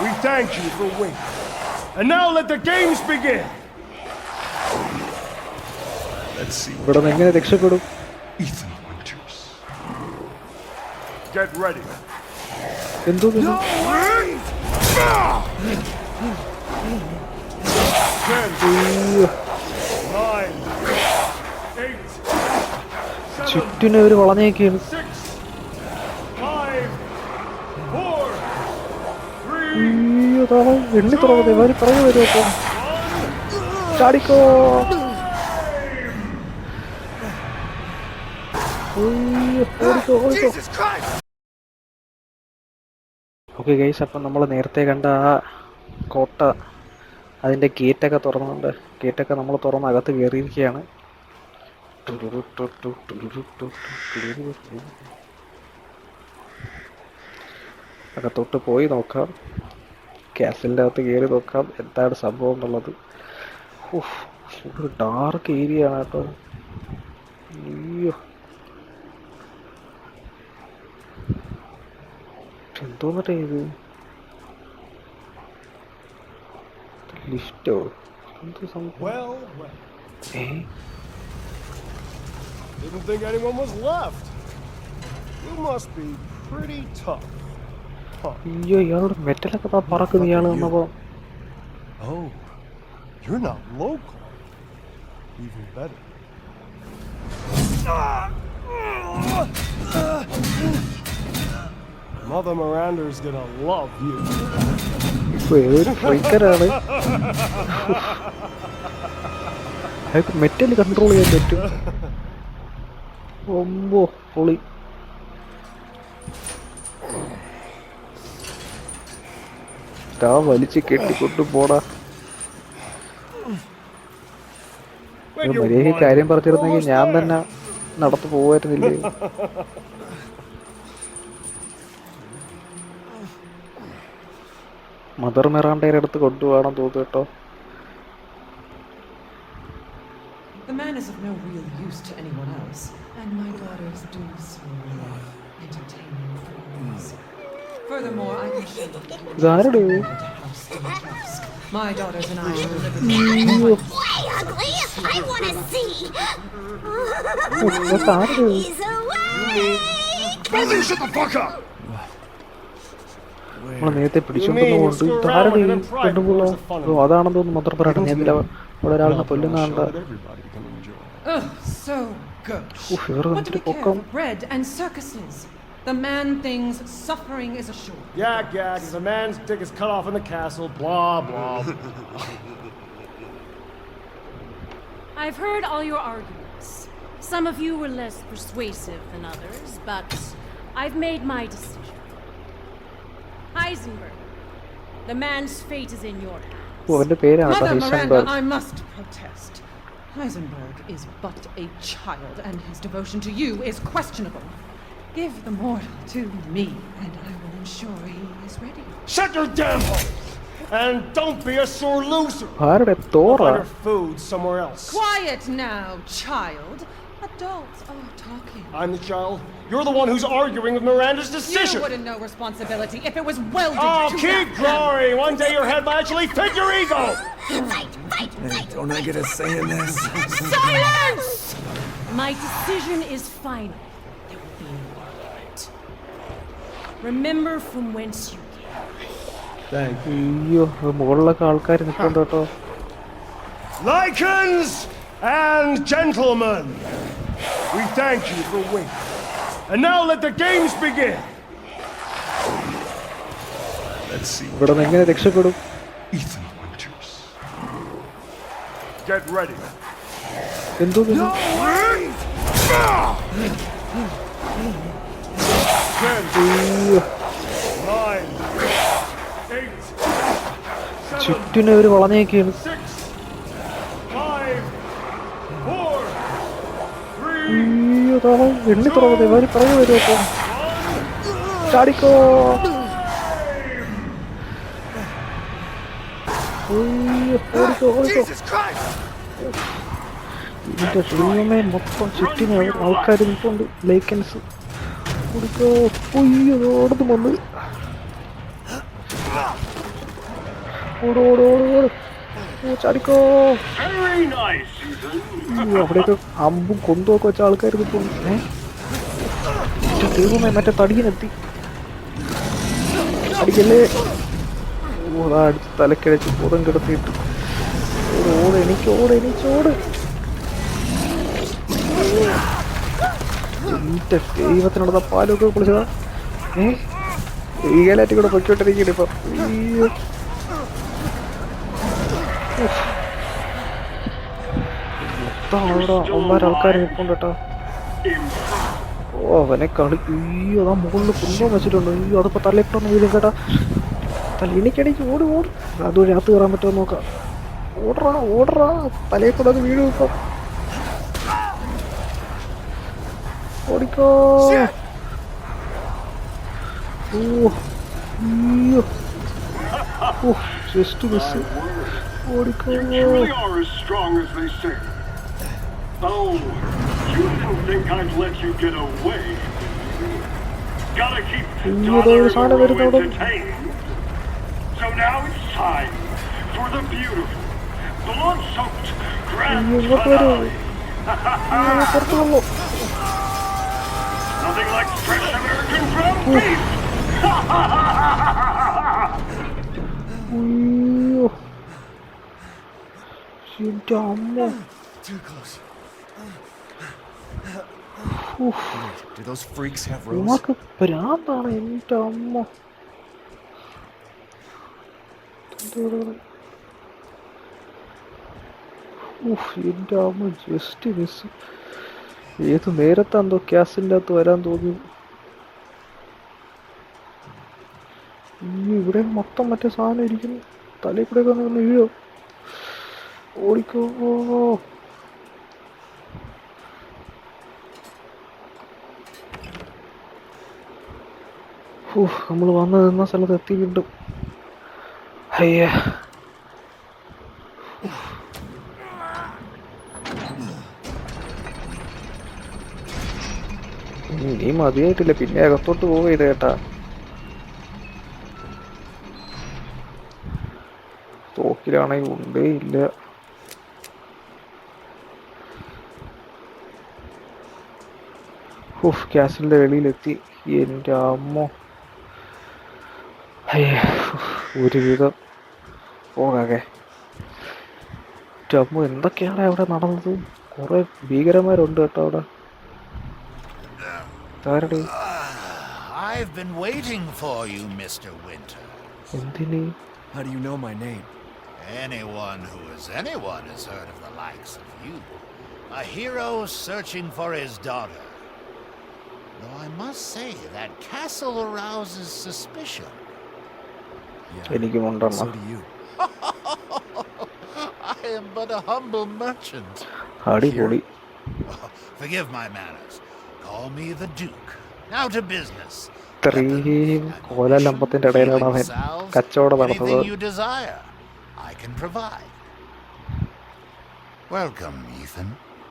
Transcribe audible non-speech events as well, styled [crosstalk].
We thank you for waiting. And now let the games begin. Let's see what ഇവിടെ നിന്ന് എങ്ങനെ രക്ഷപ്പെടും Ethan Winters. Get ready. എന്തോ ഇത്? Ten, nine, eight, seven, ചുറ്റിനെ ഒരു വളഞ്ഞേക്കാണ് അയ്യോ താ എണ്ണി തുറന്നത് ഇവർ പറഞ്ഞു വരും അപ്പം. ചാടിക്കോ. ഓക്കെ ഗൈസ് അപ്പം നമ്മൾ നേരത്തെ കണ്ട ആ കോട്ട അതിന്റെ ഗേറ്റൊക്കെ തുറന്നുണ്ട്. ഗേറ്റൊക്കെ നമ്മൾ തുറന്ന് അകത്ത് കയറിയിരിക്കുകയാണ് അകത്തോട്ട് പോയി നോക്കാം. ക്യാസിലിന്റെ അകത്ത് കയറി നോക്കാം എന്താണ് സംഭവം എന്നുള്ളത് ഒരു ഡാർക്ക് ഏരിയ ആണ് കേട്ടോ അയ്യോ എന്തോന്നിട്ടേ ഇത് ലിഫ്റ്റോ എന്ത് സംഭവം. ഏ Didn't think anyone was left. You must be pretty tough. അയ്യോ ഇയാളോട് മെറ്റലൊക്കെ താ ഇയാൾ വന്നപ്പോ Oh, you're not local. Even better. Mother Miranda's gonna love you. ഇപ്പൊ അയാൾക്ക് മെറ്റൽ കൺട്രോൾ ചെയ്യാൻ പറ്റും ഒമ്പോ പൊളി ആ വലിച്ച് കെട്ടിക്കൊണ്ടു പോടാ. മര്യാദ കാര്യം പറഞ്ഞിരുന്നെങ്കിൽ ഞാൻ തന്നെ നടത്തു പോവായിരുന്നില്ലേ? മദർ മെറാണ്ടയുടെ അടുത്ത് കൊണ്ടുപോകണം തോന്നു കേട്ടോ. The man is of no real use to anyone else, and my daughter is doomed to ruin. Furthermore, I can handle ഇതാരടോ my daughters and I are delivered. അയ്യോ Way ugly! I wanna see! ഇതാരടോ He's awake! Brother, shut the fuck up! നമ്മളെ നേരത്തെ പിടിച്ചോണ്ടുകൊണ്ട് ഇതാരടോ രണ്ടു മൂന്നോ ഓ അതാണെന്ന് തോന്നുന്നു മാത്രം പറയട്ടെ നേരത്തെ അവിടെ ഒരാളിനെ കൊല്ലുന്നാണ്ട everybody can enjoy. Ugh, so good. ഉഫ് വേറെ What do we കണ്ടിട്ട് care പൊക്കം for bread and circuses? The man thinks suffering is assured. Yeah, yak, The man's dick is cut off in the castle, blah blah. blah. [laughs] I've heard all your arguments. Some of you were less persuasive than others, but I've made my decision. Heisenberg, the man's fate is in your hands. Mother Miranda, I must protest. Heisenberg is but a child, and his devotion to you is questionable. Give the mortal to me, and I will ensure he is ready. Shut your damn hole! And don't be a sore loser! Find food somewhere else. Quiet now, child. Adults are talking. I'm the child. You're the one who's arguing with Miranda's decision. You wouldn't know responsibility if it was welded oh, to Oh, keep glory! One day your head will actually fit your ego! Fight, fight, fight! Don't I get a say in this? Silence! My decision is final. Remember from whence you came. Thank you. അയ്യോ അത് മുകളിലൊക്കെ ആൾക്കാർ നിൽക്കുന്നുണ്ട് കേട്ടോ Lycans and gentlemen, we thank you for waiting. And now let the games begin. Let's see what ഇവിടെ നിന്ന് എങ്ങനെ രക്ഷപ്പെടും Ethan Winters. Get ready. എന്തോ ഇത്? ചുറ്റിനെ ഒരു വളഞ്ഞേക്കാണ്. അയ്യോ എണ്ണി തുറന്നത് ഇവർ പറഞ്ഞു വരും അപ്പം. ചാടിക്കോ. ഇതിന്റെ ദൈവമേ മൊത്തം ചുറ്റിനെ ആൾക്കാർ നിൽപ്പുണ്ട് ലേക്കൻസ് ഓടിക്കോ അയ്യോ ഓടത്ത് വന്ന്. ഓട് ഓട് ഓട് ഓട്. ഓ ചാടിക്കോ. അവിടെയൊക്കെ അമ്പും കൊന്തൊക്കെ വെച്ച ആൾക്കാർ ഇപ്പോൾ ദൈവമേ മറ്റേ തടിയനെത്തി അടിക്കല്ലേ? ഓ അതാ അടിച്ച് തലക്കിഴച്ച് ബോധം കിടത്തിയിട്ട്. ഓട് ഓട് എനിക്ക് ഓട് എനിക്ക് ഓട് എന്റെ ദൈവത്തിനുള്ള പാലൊക്കെ കുളിച്ചതാ. ഏ? ഈകലാറ്റി കൂടെ പൊയ്ക്കോട്ടിരിക്കണ ഇപ്പൊ. മൊത്തം അവിടെ ഒമ്പത് ആൾക്കാർ നിൽപ്പുണ്ട് കേട്ടോ. ഓ അവനെ കളി അയ്യോ അതാ മുകളിൽ കുന്തം വെച്ചിട്ടുണ്ട്. അയ്യോ അതിപ്പോ തലയിട്ടൊന്നും വീഴും കേട്ടാ. തല ഓട് ഓടി. അതുവഴി അകത്ത് കയറാൻ പറ്റുമോ നോക്കാം. ഓടറാ ഓടറാ. തലയിൽ കൂടെ വീഴും ഇപ്പൊ. ഓടിക്കോ ഓ അയ്യോ ഓ ജസ്റ്റ് മിസ് ഓടിക്കോ You truly are as strong as they say. Oh, you didn't think I'd let you get away. Gotta keep അയ്യോ, Daughter ദേ ഒരു സാധനം വരുന്നു അവിടെ. entertained. So now it's time for the beautiful, blood-soaked grand അയ്യോ ഇങ്ങോട്ട് വരൂ finale. Nothing like fresh American ground beef. അയ്യോ അമ്മ Too close. Wait, Do those freaks have rose? ഉമ്മാക്ക് ഭ്രാന്താണ് എന്റെ അമ്മ? ഉഫ്, just അമ്മ ജസ്റ്റ് മിസ് ഏത് നേരത്താന്തോ ക്യാസിന്റെ അകത്ത് വരാൻ തോന്നി ഇവിടെ മൊത്തം മറ്റേ സാധനം ഇരിക്കുന്നു. തലയിൽ കൂടെ ഒക്കെ ഒന്ന് വീഴോ. ഓടിക്കോ. നമ്മൾ വന്ന് നിന്ന സ്ഥലത്ത് എത്തി വീണ്ടും. അയ്യ. നീ മതിയായിട്ടില്ല. പിന്നെ അകത്തോട്ട് പോവരുത് കേട്ടാ. തോക്കിലാണെങ്കിൽ ഉണ്ടേ ഇല്ല. ഉഫ് ക്യാസിലിന്റെ വെളിയിലെത്തി. എന്റെ അമ്മോ. ഒരു ഒരുവിധം. പോകാകെ. അമ്മ എന്തൊക്കെയാണ് അവിടെ നടന്നത്? കുറെ ഭീകരന്മാരുണ്ട് കേട്ടോ അവിടെ. ആരുടെ I've been waiting for you, Mr. Winter. എന്തിന് How do you know my name? Anyone who is anyone has heard of the likes of you. A hero searching for his daughter. Though I must say that castle arouses suspicion. Yeah. എനിക്കും ഉണ്ടെണ്ണ So do you. [laughs] I am but a humble merchant. അടിപൊളി [laughs] Forgive my manners. Call me the Duke. Now to business. ഇത്രയും കോലാലമ്പത്തിന്റെ ഇടയിലാണ് അവൻ കച്ചവടം provide. Welcome, Ethan.